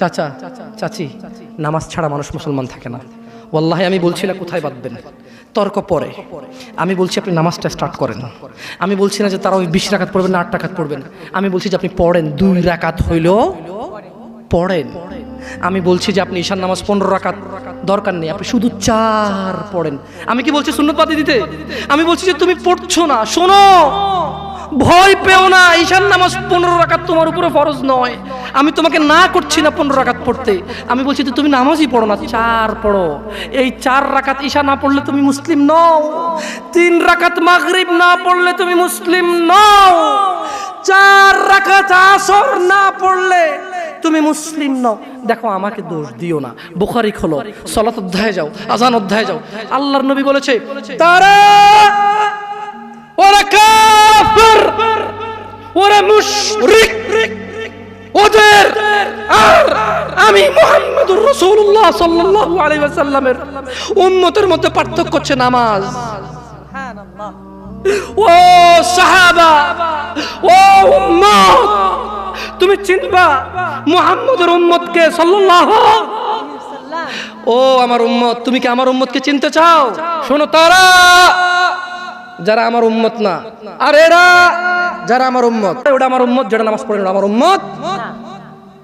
চাচা, চাচি, নামাজ ছাড়া মানুষ মুসলমান থাকে না। ওল্লাহে আমি বলছি না কোথায় বাঁধবেন? তর্ক পরে। আমি বলছি আপনি নামাজটা স্টার্ট করেন। আমি বলছি না যে তারা ওই বিশ রাখাত পড়বেন না, আট রাকাত পড়বেন। আমি বলছি যে আপনি পড়েন, দুই রাকাত হইলেও পড়েন। আমি বলছি যে আপনি ঈশান নামাজ পনেরো রাকাত দরকার নেই, আপনি শুধু চার পড়েন। আমি কি বলছি সুন্নত পাতি দিতে? আমি বলছি যে তুমি পড়ছো না, শোনো। ভয় পেও না, ঈশান নামাজ পনেরো রাকাত তোমার উপরে ফরজ নয়। আমি তোমাকে না করছি না পনেরো রাকাত পড়তে। আমি বলছি তুমি নামাজই পড়ো না, চার পড়ো। এই চার রাকাত ঈশা না পড়লে তুমি মুসলিম নও। তিন রাকাত মাগরিব না পড়লে তুমি মুসলিম নও। চার রাকাত আসর না পড়লে তুমি মুসলিম নও। দেখো, আমাকে দোষ দিও না। বুখারি খোলো, সলাত অধ্যায় যাও, আজান অধ্যায় যাও। আল্লাহর নবী বলেছে, তারা ওরা কাফির, ওরা মুশরিক সাল্লাল্লাহু আলাইহি ওয়াসাল্লামের উম্মতের মধ্যে পার্থক্য হচ্ছে নামাজ। ও সাহাবা ও উম্মত তুমি চিনবা মুহাম্মদের উম্মতকে সাল্লাল্লাহু ও আমার উম্মত তুমি কি আমার উম্মতকে চিনতে চাও? শোনো তারা যারা আমার উম্মত না। আর এরা যারা আমার উম্মত। ওটা আমার উম্মত যেটা নামাজ পড়ে না আমার উম্মত।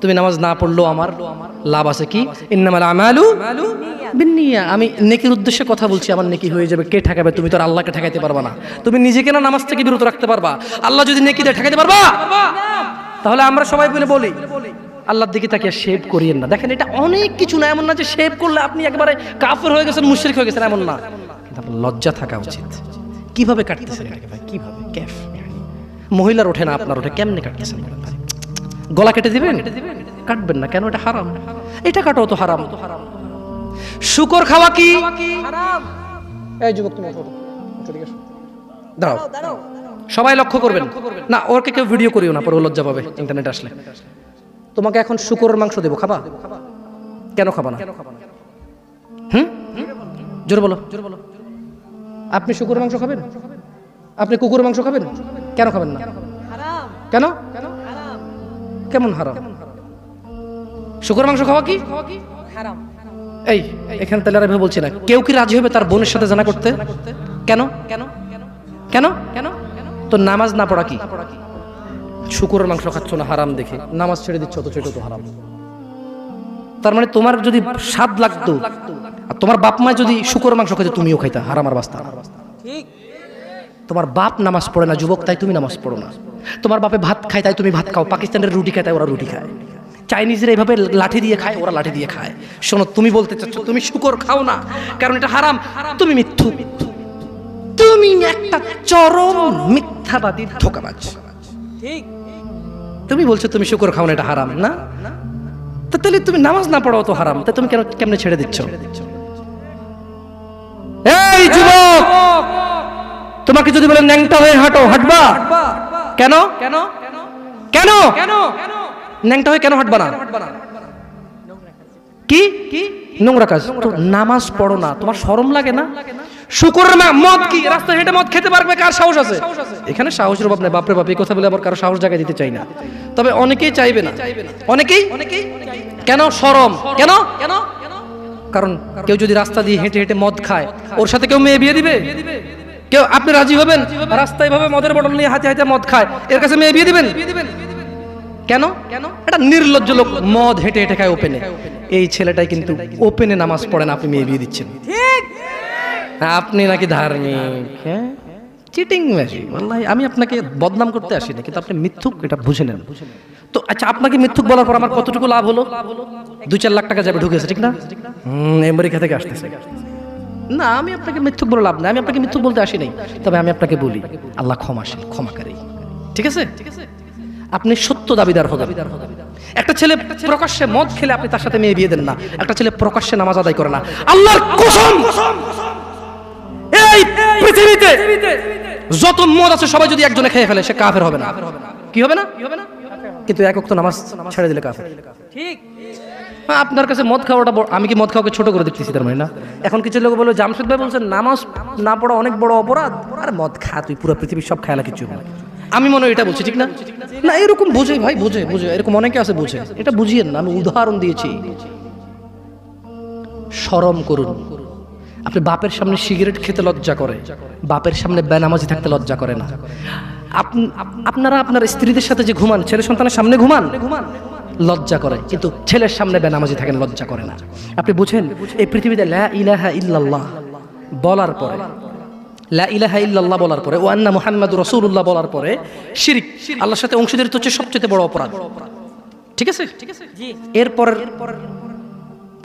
তুমি নামাজ না পড়লেও আমার লাভ আছে কি? আমি নেকির উদ্দেশ্যে কথা বলছি, আমার নেকি হয়ে যাবে। কে ঠেকাবে? তুমি তো আর আল্লাহকে ঠেকাইতে পারবা না। তুমি নিজেকে না নামাজ থেকে বিরত রাখতে পারবা। আল্লাহ যদি নেকি দিয়ে, ঠেকাইতে পারবা? তাহলে আমরা সবাই মিলে বলি, আল্লাহর দিকে তাকিয়ে শেভ করিয়েন না। দেখেন, এটা অনেক কিছু না, এমন না যে শেভ করলে আপনি একবারে কাফের হয়ে গেছেন, মুশরিক হয়ে গেছেন, এমন না। লজ্জা থাকা উচিত। কীভাবে কাটতেছেন কীভাবে? ক্যাফ মহিলার ওঠে না, আপনার ওঠে, কেমনে কাটতেছেন? ভাই? গলা কেটে দিবেন? কাটবেন না, কেন? এটা হারাম। এটা কাটো তো হারাম। শুকর খাওয়া কি? এই যুবক, তুমি। দাঁড়াও। সবাই লক্ষ্য করবেন। না, ওরকে কেউ ভিডিও করিও না, পরে লজ্জা পাবে ইন্টারনেট আসলে। তোমাকে এখন শুকরের মাংস দেবো, খাবা? কেন খাবা না? হুম? জোরে বলো বলো। আপনি শুকুরের মাংস খাবেন? আপনি কুকুরের মাংস খাবেন? কেন খাবেন না? কেন? কেমন হারাম? শুকুর মাংস খাওয়া কি? এই এখানে তাহলে আর বলছি না। কেউ কি রাজি হবে তার বোনের সাথে জানা করতে? কেন? কেন? কেন কেন তো নামাজ না পড়া কি? শুকুরের মাংস খাচ্ছ না হারাম দেখে। নামাজ ছেড়ে দিচ্ছ তো ছোট তো হারাম। তার মানে তোমার যদি স্বাদ লাগতো আর তোমার বাপ মা যদি শুকুরের মাংস খাইতে তুমিও খাইতা হারাম আর বাস্তা তোমার বাপ নামাজ পড়ে না যুবক তাই তুমি নামাজ পড়ো না। তোমার বাপে ভাত খায় তাই তুমি ভাত খাও। পাকিস্তানের রুটি খায় তাই ওরা রুটি খায়। চাইনিজরা এইভাবে লাঠি দিয়ে খায় ওরা লাঠি দিয়ে খায়। শোনো তুমি বলতে চাচ্ছ তুমি শুকর খাও না কারণ এটা হারাম। তুমি মিথ্যু। তুমি একটা চরম মিথ্যাবাদী ধোকাবাজ। তুমি বলছো তুমি শুকর খাও না এটা হারাম না? তো তাহলে তুমি নামাজ না পড়াও তো হারাম। তা তুমি কেন কেমনে ছেড়ে দিচ্ছ? এই যুবক! তোমাকে যদি বলে ন্যাংটা হয়ে হাঁটো হাঁটবা? কেন? কেন? কেন? কেন? ন্যাংটা হয়ে কেন হাঁটবা না? কি? কি? নোংরা কাজ। তো নামাজ পড়ো না। তোমার শরম লাগে না? শুকুরের মদ কি? রাস্তা হেঁটে মদ খেতে পারবে? কার সাহস আছে? এখানে সাহসের অভাব নেই। বাপরে বাপ এই কথা বলে আবার কারও সাহস জায়গায় দিতে চাই না। তবে অনেকেই চাইবে না। অনেকেই? অনেকেই? কেন শরম? কেন? কেন? কারণ কেউ যদি রাস্তা দিয়ে হেঁটে হেঁটে মদ খায় ওর সাথে কেউ মেয়ে বিয়ে দিবে? কেউ আপনি রাজি হবেন? রাস্তায় ভাবে মদের বটল নিয়ে হাতে হাতে মদ খায়। এর কাছে মেয়ে বিয়ে দিবেন? কেন? কেন? এটা নির্লজ্জ লোক মদ হেঁটে হেঁটে খায় ওপেনে এই ছেলেটাই কিন্তু ওপেনে নামাজ পড়ে না আপনি মেয়ে বিয়ে দিচ্ছেন। আপনি নাকি ধার্মিক হ্যাঁ? চিটিং ম্যাজি wallahi আমি আপনাকে বদনাম করতে আসিনি কিন্তু আপনি মিথ্যুক এটা বুঝে নেন। তো আচ্ছা আপনাকে মিথ্যুক বলার পর আমার কতটুকু লাভ হলো? দুই চার লাখ টাকা যাবে ঢুকেছে ঠিক না? হুম আমেরিকা থেকে আসতেছে। না, আমি আপনাকে মিথ্যুক বলে লাভ না আমি আপনাকে মিথ্যুক বলতে আসি নাই। তবে আমি আপনাকে বলি, আল্লাহ ক্ষমাশীল ক্ষমাকারী ঠিক আছে? আপনি সত্য দাবিদার হবেন। একটা ছেলে প্রকাশ্যে মদ খেলে আপনি তার সাথে মেয়ে বিয়ে দেন না। একটা ছেলে প্রকাশ্যে নামাজ আদায় করে না। আল্লাহর কসম! এই পৃথিবীতে যত মদ আছে, সবাই যদি একজনে খেয়ে ফেলে, সে কাফের হবে না। কি হবে না? কিন্তু একক তো নামাজ ছেড়ে দিলে কাফের। ঠিক। আপনার কাছে মদ খাওয়াটা আমি কি মদ খাওয়াকে ছোট করে দেখতেছি তার মানে? না। এখন কিছু লোক বলবে জামশেদ ভাই বলছেন, নামাজ না পড়া অনেক বড় অপরাধ। আর মদ খা তুই, পুরো পৃথিবীর সব খেয়ালা কিছু আমি মনে হয় এটা বলছি, ঠিক না? না, এরকম বোঝে ভাই, বোঝে বোঝে। এরকম অনেকে আছে, বোঝে। এটা বুঝিয়েন না, আমি উদাহরণ দিয়েছি। শরম করুন। আপনি বাপের সামনে সিগারেট খেতে লজ্জা করে। বাপের সামনে বেনামাজি থাকতে লজ্জা করে না। আপনারা আপনার স্ত্রীদের সাথে যে ঘুমান, ছেলে সন্তানের সামনে ঘুমান ঘুমান? লজ্জা করে কিন্তু ছেলের সামনে বেনামাজি থাকেন লজ্জা করে না। আপনি বুঝেন এই পৃথিবীতে লা ইলাহা ইল্লাল্লাহ বলার পরে লা ইলাহা ইল্লাল্লাহ বলার পরে ওয়ান্না মুহাম্মাদুর রসুল্লাহ বলার পরে শিরিক আল্লাহর সাথে অংশীদারিত্ব হচ্ছে সবচেয়ে বড় অপরাধ। ঠিক আছে? ঠিক আছে। জি। এরপরের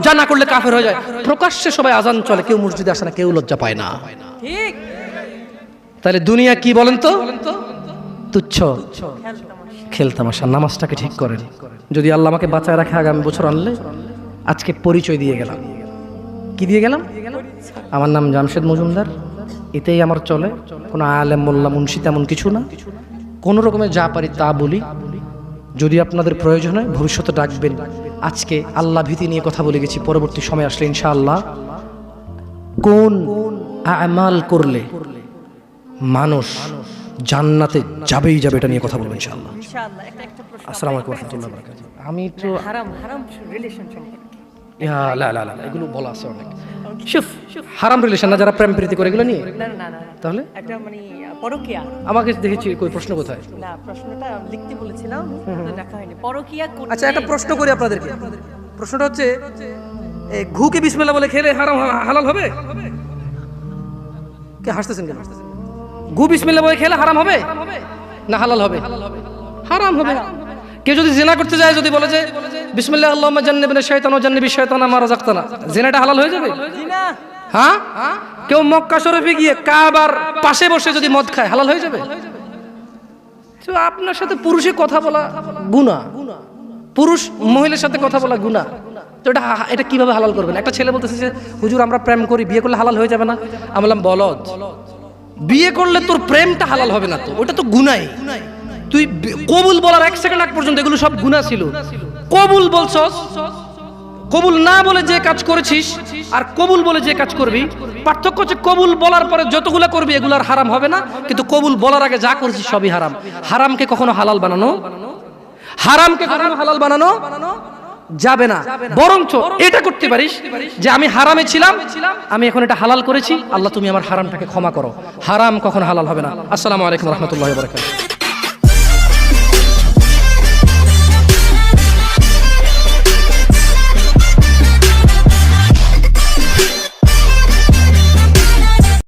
যা না করলে কাফের হয়ে যায়। প্রকাশ্যে সবাই আজান চলে কেউ মসজিদে আসে না কেউ লজ্জা পায় না। ঠিক। তাহলে দুনিয়া কি বলেন তো? তুচ্ছ। খেলতামাশা নামাজটাকে ঠিক করেন। যদি আল্লাহ আমাকে বাঁচায় রাখে আগামী বছর আনলে আজকে পরিচয় দিয়ে গেলাম। কি দিয়ে গেলাম? আমার নাম জামশেদ মজুমদার। এতেই আমার চলে। কোনো আলেম মোল্লা মুন্সি তেমন কিছু না। কোনো রকমের যা পারি তা বলি। যদি আপনাদের প্রয়োজন হয় ভবিষ্যতে ডাকবেন। আজকে আল্লাহ ভীতি নিয়ে কথা বলে গেছি পরবর্তী সময় আসলে ইনশাআল্লাহ। কোন আমাল করলে মানুষ জান্নাতে যাবেই যাবে এটা নিয়ে কথা বলব ইনশাআল্লাহ। আসসালামু আলাইকুম ওয়া রাহমাতুল্লাহ রহমতুল্লাহ বারাকাতুহু। আমি তো হারাম হারাম রিলেশন সম্পর্কে লা লা লা লা, এগুলো বলা আছে অনেক। শুফ হারাম রিলেশন না যারা প্রেম প্রীতি করে এগুলো নিয়ে? তাহলে? একটা মানে পরকিয়া। আমাকে দেখেছি কই প্রশ্ন কোথায়? না প্রশ্নটা লিখতে বলেছিলাম তো হয়নি। পরকিয়া আচ্ছা একটা প্রশ্ন করি আপনাদেরকে। প্রশ্নটা হচ্ছে ঘুকে বিসমিল্লাহ বলে খেলে হারাম হালাল হবে? কে হাসতেছেন কেন? ঘু বিসমিল্লাহ বলে খেলে হারাম হবে? না হালাল হবে। হারাম হবে। কেউ যদি জেনা করতে যায় যদি বলে যে বিসমিল্লাহ আল্লাহুম্মা জান্নিবনা শাইতান ওয়া জান্নিবি শাইতানা মা রাযাকতানা জেনাটা হালাল হয়ে যাবে? না হ্যাঁ? কেউ মক্কা শরীফে গিয়ে কাবার পাশে বসে যদি মদ খায় হালাল হয়ে যাবে? আপনার সাথে পুরুষে কথা বলা গুণা পুরুষ মহিলার সাথে কথা বলা গুণা তো এটা এটা কীভাবে হালাল করবেন? একটা ছেলে বলতেছে যে হুজুর আমরা প্রেম করি বিয়ে করলে হালাল হয়ে যাবে না? আমি বললাম বলদ বিয়ে করলে তোর প্রেমটা হালাল হবে না তো। ওটা তো গুনাই তুই কবুল বলার এক সেকেন্ড আগ পর্যন্ত এগুলো সব গুণা ছিল। কবুল বলছস? কবুল না বলে যে কাজ করেছিস আর কবুল বলে যে কাজ করবি, পার্থক্য হচ্ছে কবুল বলার পরে যতগুলো করবি এগুলো আর হারাম হবে না, কিন্তু কবুল বলার আগে যা করেছিস সবই হারাম। হারামকে কখনো হালাল বানানো? হারামকে কখনো হালাল বানানো যাবে না। বরঞ্চ এটা করতে পারিস যে আমি হারামে ছিলাম, আমি এখন এটা হালাল করেছি, আল্লাহ তুমি আমার হারামটাকে ক্ষমা করো। হারাম কখনো হালাল হবে না। আসসালামু আলাইকুম রহমতুল্লাহ বরকাত